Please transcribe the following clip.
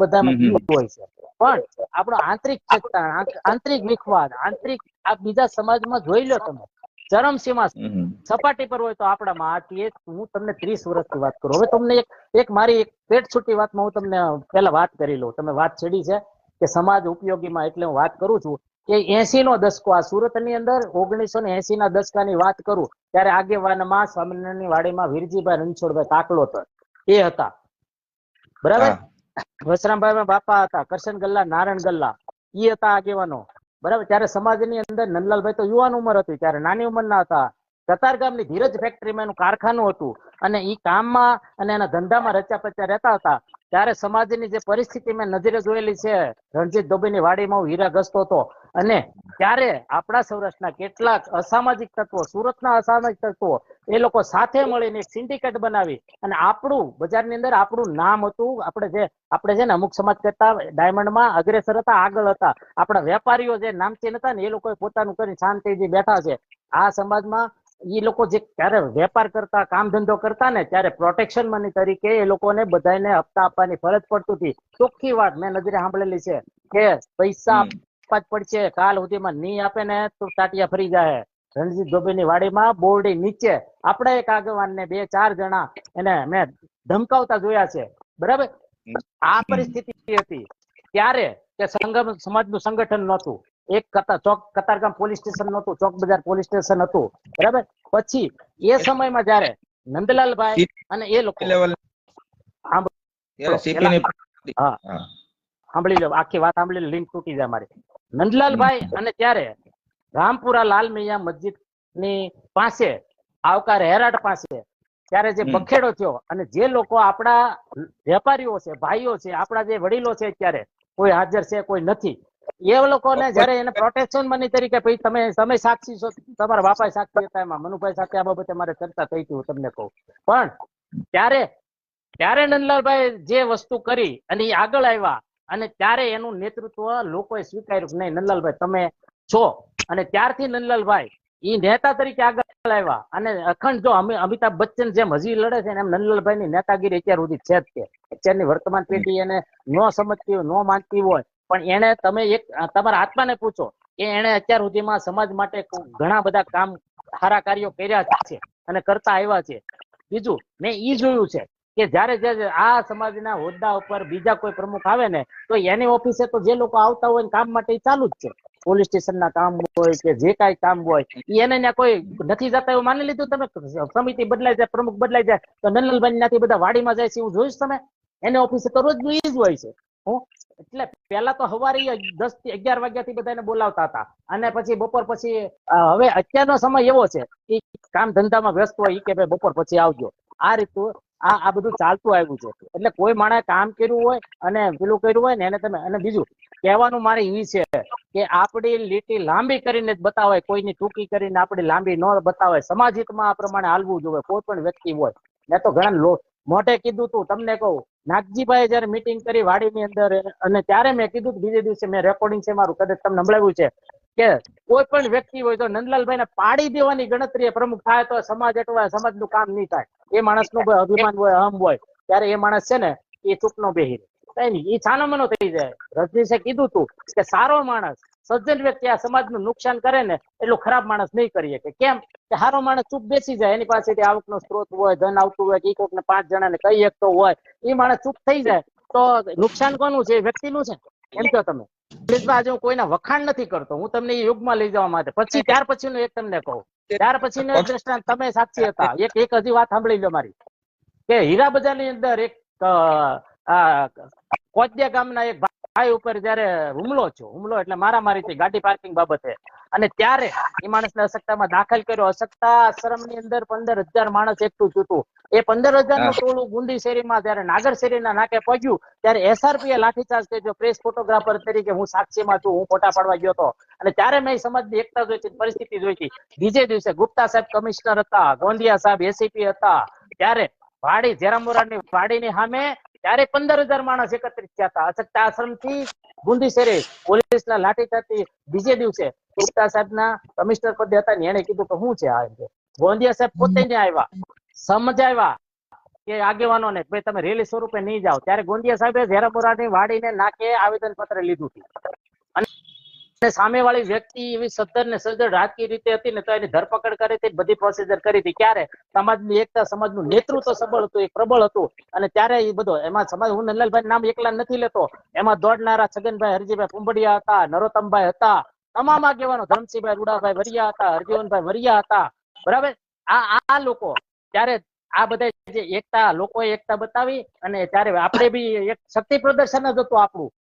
બધામાં. હોય છે. પણ આપણો આંતરિક ચેતના આંતરિક વિખવાદ આંતરિક આ બીજા સમાજમાં જોઈ લો તમે. ચરમસીમા સપાટી પર હોય તો આપણામાં આ હું તમને ત્રીસ વર્ષથી વાત કરું. હવે તમને એક એક મારી એક પેટ છૂટી વાતમાં હું તમને પહેલા વાત કરી લઉં. તમે વાત છેડી છે કે સમાજ ઉપયોગીમાં એટલે હું વાત કરું છું કે એસી નો દસકો આ સુરતની અંદર ઓગણીસો ને એસી ના દસકાની વાત કરું ત્યારે આગેવાનમાં સ્વામિનારાયણની વાડીમાં વીરજીભાઈ રણછોડભાઈ કાકલોતર એ હતા. બરાબર. વસરામભાઈ બાપા હતા, કરશન ગલ્લા, નારાયણ ગલ્લા, ઈ હતા આગેવાનો. બરાબર? ત્યારે સમાજની અંદર નંદલાલભાઈ તો યુવાન ઉંમર હતી, ત્યારે નાની ઉંમરના હતા. કતારગામની ધીરજ ફેક્ટરીમાં એનું કારખાનું હતું અને ઈ કામમાં અને એના ધંધામાં રચ્યા પચ્યા રહેતા હતા. ત્યારે સમાજની જે પરિસ્થિતિ મેં નજરે જોયેલી છે, રણજીત દોબીની વાડીમાં હું હીરા ઘસતો હતો. અને ત્યારે આપણા સૌરાષ્ટ્રના કેટલાક અસામાજિક તત્વો, સુરતના અસામાજિક તત્વો, એ લોકો સાથે મળીને એક સિન્ડિકેટ બનાવી અને આપણું, બજારની અંદર આપણું નામ હતું, આપણે જે, આપણે છે ને અમુક સમાજ કરતા ડાયમંડમાં અગ્રેસર હતા, આગળ હતા. આપણા વેપારીઓ જે નામચીન હતા ને એ લોકોએ પોતાનું કરી શાંતિથી બેઠા છે. આ સમાજમાં એ લોકો જે ત્યારે વેપાર કરતા, કામ ધંધો કરતા ને ત્યારે પ્રોટેક્શન મની તરીકે એ લોકોને બધાને હપ્તા આપવાની ફરજ પડતી હતી. ચોખ્ખી વાત મેં નજરે સાંભળેલી છે કે પૈસા. આપવા જ પડશે. કાલ સુધીમાં નહીં આપે ને તો ટાટિયા ફરી જાય રણજીત ધોબીની વાડીમાં બોરડી નીચે. આપણે એક આગેવાનને બે ચાર જણા એને મેં ધમકાવતા જોયા છે. બરાબર? આ પરિસ્થિતિ હતી. ત્યારે કે સંગમ સમાજનું સંગઠન નહોતું. એક કતાર ચોક કતારગામ પોલીસ સ્ટેશન નહોતું. ચોક બજાર પોલીસ સ્ટેશન હતું. બરાબર? પછી એ સમયમાં જયારે નંદલાલભાઈ અને એ લોકો. સાંભળી લો આખી વાત સાંભળી લિંક તૂટી જાય મારી. નંદલાલભાઈ અને ત્યારે રામપુરા લાલ મૈયા મસ્જિદની પાસે આવકાર હેરાટ પાસે ત્યારે જે બખેડો થયો અને જે લોકો આપણા વેપારીઓ છે ભાઈઓ છે આપણા જે વડીલો છે અત્યારે કોઈ હાજર છે કોઈ નથી એ લોકોને જયારે એને પ્રોટેક્શન મની તરીકે ભાઈ તમે તમે સાક્ષી છો તમારા બાપા સાક્ષી હતા એમાં મનુભાઈ સાથે આ બાબતે મારે ચર્ચા થઈ હતી હું તમને કહું. પણ ત્યારે ત્યારે નંદલાલભાઈ જે વસ્તુ કરી અને એ આગળ આવ્યા અને ત્યારે એનું નેતૃત્વ લોકોએ સ્વીકાર્યું નહીં, નંદલાલભાઈ, તમે છો. અને ત્યારથી નંદલાલભાઈ એ નેતા તરીકે આગળ આવ્યા. અને અખંડ જો અમિતાભ બચ્ચન જેમ હજી લડે છે એમ નંદલાલભાઈ ની નેતાગીરી અત્યાર સુધી છે જ તે અત્યારની વર્તમાન પેઢી એને ન સમજતી હોય, ન માનતી હોય. પણ એને તમે એક, તમારા આત્માને પૂછો, કે એને અત્યાર સુધીમાં સમાજ માટે ઘણા બધા કામ સારા કાર્યો કર્યા છે અને કરતા આવ્યા છે. બીજું, મેં ઈ જોયું છે કે જ્યારે જે આ સમાજના હોદ્દા ઉપર બીજા કોઈ પ્રમુખ આવે ને, તો એની ઓફિસે તો જે લોકો આવતા હોય કામ માટે ચાલુ જ છે. પોલીસ સ્ટેશનના કામ હોય કે જે કાંઈ કામ હોય એને કોઈ નથી જતા એવું માની લીધું તમે? સમિતિ બદલાઈ જાય, પ્રમુખ બદલાઈ જાય, તો નંદલબેન ત્યાંથી બધા વાડીમાં જાય છે એવું જોઈશ તમે? એને ઓફિસે તો રોજ એ જ હોય છે. હું? એટલે પેલા તો સવારે દસથી અગિયાર વાગ્યા થી બધાને બોલાવતા હતા. અને પછી બપોર પછી હવે અત્યારનો સમય એવો છે કે કામ ધંધામાં વ્યસ્ત હોય કે ભાઈ બપોર પછી આવજો. આ રીતનું આ આ બધું ચાલતું આવ્યું છે. એટલે કોઈ માણસે કામ કર્યું હોય અને પેલું કર્યું હોય ને એને તમે અને બીજું, કહેવાનું મારે એ છે કે આપણી લીટી લાંબી કરીને જ બતાવાય, કોઈની ટૂંકી કરીને આપણી લાંબી ન બતાવાય. સામાજિકમાં આ પ્રમાણે હાલવું જોઈએ, કોઈ પણ વ્યક્તિ હોય. મેં તો ઘણા મોઢે કીધું તું, તમને કહું. નાગજીભાઈ જયારે મીટિંગ કરી વાડીની અંદર, અને ત્યારે મેં કીધું બીજે દિવસે મેં રેકોર્ડિંગ છે મારું, કદાચ તમને સંભળાવ્યું છે. કે કોઈ પણ વ્યક્તિ હોય તો નંદલાલભાઈને પાડી દેવાની ગણતરી પ્રમુખ થાય તો સમાજ અટવાય સમાજનું કામ નહીં થાય. એ માણસનું કોઈ અભિમાન હોય, અહમ હોય, ત્યારે એ માણસ છે ને એ ચૂપ નો બેહી એ છાનોમાનો થઈ જાય. રજનીશે કીધું તું કે સારો માણસ, સજ્જન વ્યક્તિ આ સમાજનું નુકસાન કરે ને એટલું ખરાબ માણસ નહીં કરીએ કે કેમ? કે સારો માણસ ચૂપ બેસી જાય, એની પાસેથી આવકનો સ્ત્રોત હોય, ધન આવતું હોય, કે કોઈક ને પાંચ જણાને કહી શકતો હોય એ માણસ ચૂપ થઈ જાય. તો નુકસાન કોનું છે? એ વ્યક્તિનું છે? એમ કહો તમે. પ્લીઝ આજે હું કોઈના વખાણ નથી કરતો. હું તમને એ યુગમાં લઈ જવા માટે. પછી ત્યાર પછીનું એક તમને કહું. ત્યાર પછી દ્રષ્ટાંત. તમે સાક્ષી હતા. એક એક હજી વાત સાંભળી લો મારી. કે હીરા બજારની અંદર એક કોચિયા ગામના એક ભાઈ ઉપર જયારે હુમલો થયો. હુમલો એટલે મારામારી થઈ ગાડી પાર્કિંગ બાબતે. અને ત્યારે એ માણસને અશક્તામાં દાખલ કર્યો. અશક્તા આશ્રમની અંદર પંદર હજાર માણસ એકઠું થયું એ પંદર હજારનું ટોળું ગુંદી શેરીમાં જયારે નાગર શેરીના નાકે પહોંચ્યું ત્યારે એસઆરપી એ લાઠીચાર્જ કર્યો. પ્રેસ ફોટોગ્રાફર તરીકે હું સાક્ષીમાં છું હું ફોટા પાડવા ગયો હતો. અને ત્યારે મેં સમાજની એકતા જોઈતી પરિસ્થિતિ જોઈતી બીજે દિવસે ગુપ્તા સાહેબ કમિશનર હતા ગોંધિયા સાહેબ એસીપી હતા. ત્યારે વાડી જેરામોરાની વાડીની સામે ત્યારે પંદર હજાર માણસ એકત્રિત થયા હતા. અશક્તા આશ્રમથી ગુંદી શેરી પોલીસના થતી બીજે દિવસે ગુપ્તા સાહેબના કમિશનર પદે હતા ને એને કીધું કે શું છે આ એમ ગોંધિયા સાહેબ પોતે ને આવ્યા સમજાવ્યા કે આગેવાનોને ભાઈ તમે રેલી સ્વરૂપે નહીં જાઓ. ત્યારે ગોંડિયા સાહેબે ઝેરાપુરાની વાડીને નાકે આવેદન પત્ર લીધું હતું. અને અને સામેવાળી વ્યક્તિ એવી સદ્ધર ને સજ્જડ રાજકીય રીતે હતી ને તો એની ધરપકડ કરી હતી બધી પ્રોસિજર કરી હતી. ક્યારે સમાજની એકતા સમાજનું નેતૃત્વ સબળ હતું એ પ્રબળ હતું. અને ત્યારે એ બધો એમાં સમાજ હું નંદલાલભાઈ નામ એકલા નથી લેતો. એમાં દોડનારા છગનભાઈ હરજીભાઈ પુંબડિયા હતા નરોત્તમભાઈ હતા તમામ આગેવાનો ધરમસિંહભાઈ રૂડાભાઈ વરિયા હતા, હરજીવનભાઈ વરિયા હતા, બરાબર? આ આ લોકો ત્યારે આ બધા જે એકતા, લોકોએ એકતા બતાવી અને ત્યારે આપણે બી એક શક્તિ પ્રદર્શન જ હતું આપણું.